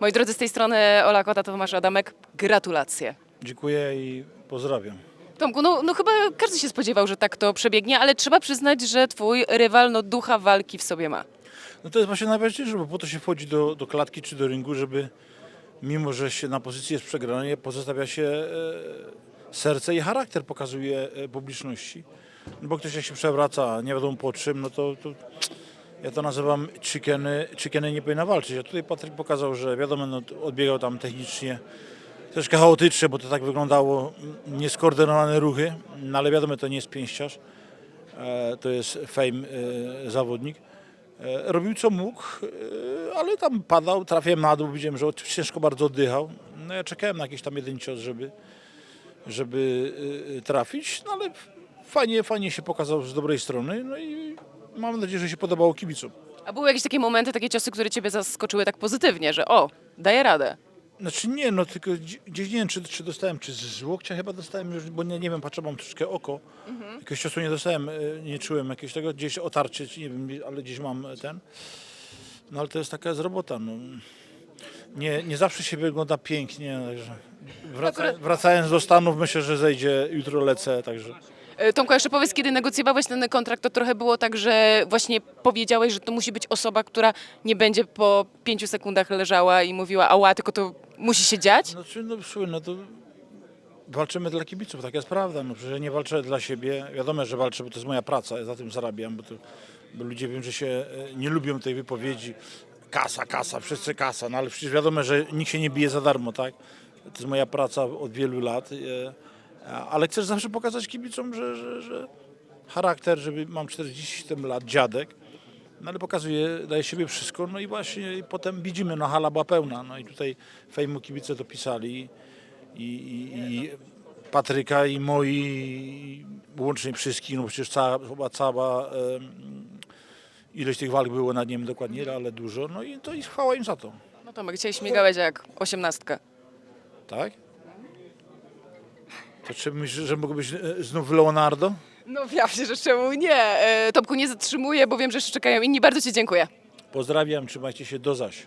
Moi drodzy, z tej strony Ola Kota, Tomasz Adamek, gratulacje. Dziękuję i pozdrawiam. Tomku, no, no chyba każdy się spodziewał, że tak to przebiegnie, ale trzeba przyznać, że twój rywal no, ducha walki w sobie ma. No to jest właśnie najważniejsze, bo po to się wchodzi do, do klatki czy do ringu, żeby mimo, że się na pozycji jest przegranie, pozostawia się e, serce i charakter pokazuje e, publiczności. No bo ktoś jak się przewraca, nie wiadomo po czym, no to, to ja to nazywam chickeny, chickeny nie powinna walczyć. A tutaj Patryk pokazał, że wiadomo, no, odbiegał tam technicznie, troszkę chaotycznie, bo to tak wyglądało, nieskoordynowane ruchy, no ale wiadomo, to nie jest pięściarz, e, to jest fame e, zawodnik. E, Robił co mógł, ale tam padał, trafiłem na dół, widziałem, że ciężko bardzo oddychał. No ja czekałem na jakiś tam jeden cios, żeby, żeby trafić, no ale fajnie, fajnie się pokazał z dobrej strony, no i mam nadzieję, że się podobało kibicom. A były jakieś takie momenty, takie ciosy, które ciebie zaskoczyły tak pozytywnie, że o, daję radę. Znaczy nie, no tylko gdzie- gdzieś nie wiem, czy, czy dostałem, czy z łokcia chyba dostałem już, bo nie, nie wiem, patrzę, mam troszkę oko. Jakiegoś ciosu nie dostałem, e, nie czułem jakiegoś tego, gdzieś otarcie, nie wiem, ale gdzieś mam ten. No ale to jest taka jest robota, no. Nie, nie zawsze się wygląda pięknie, także wraca, wracając do Stanów myślę, że zejdzie, jutro lecę, także. E, Tomku, a jeszcze powiedz, kiedy negocjowałeś ten kontrakt, to trochę było tak, że właśnie powiedziałeś, że to musi być osoba, która nie będzie po pięciu sekundach leżała i mówiła ała, tylko to musi się dziać? Znaczy, no słuchaj, no to walczymy dla kibiców, tak jest prawda. No przecież ja nie walczę dla siebie. Wiadomo, że walczę, bo to jest moja praca, ja za tym zarabiam, bo, to, bo ludzie wiem, że się e, nie lubią tej wypowiedzi. Kasa, kasa, wszyscy kasa, no ale przecież wiadomo, że nikt się nie bije za darmo, tak? To jest moja praca od wielu lat, e, ale chcesz zawsze pokazać kibicom, że, że, że charakter, żeby mam 47 lat, dziadek, no ale pokazuje, daje siebie wszystko, no i właśnie potem widzimy, no hala była pełna, no i tutaj fejmu kibice to pisali i, i, i Patryka i moi, i łącznie wszystkich, no przecież cała, chyba cała ilość tych walk było nad nim dokładnie, ale dużo, no i to i chwała im za to, No Tomek, dzisiaj śmigałeś jak osiemnastka. tak? To czy myślisz, że mógł być e, znów Leonardo? No wiem się, że czemu nie. E, Tomku, nie zatrzymuję, bo wiem, że jeszcze czekają inni. Bardzo ci dziękuję. Pozdrawiam, trzymajcie się, do zaś.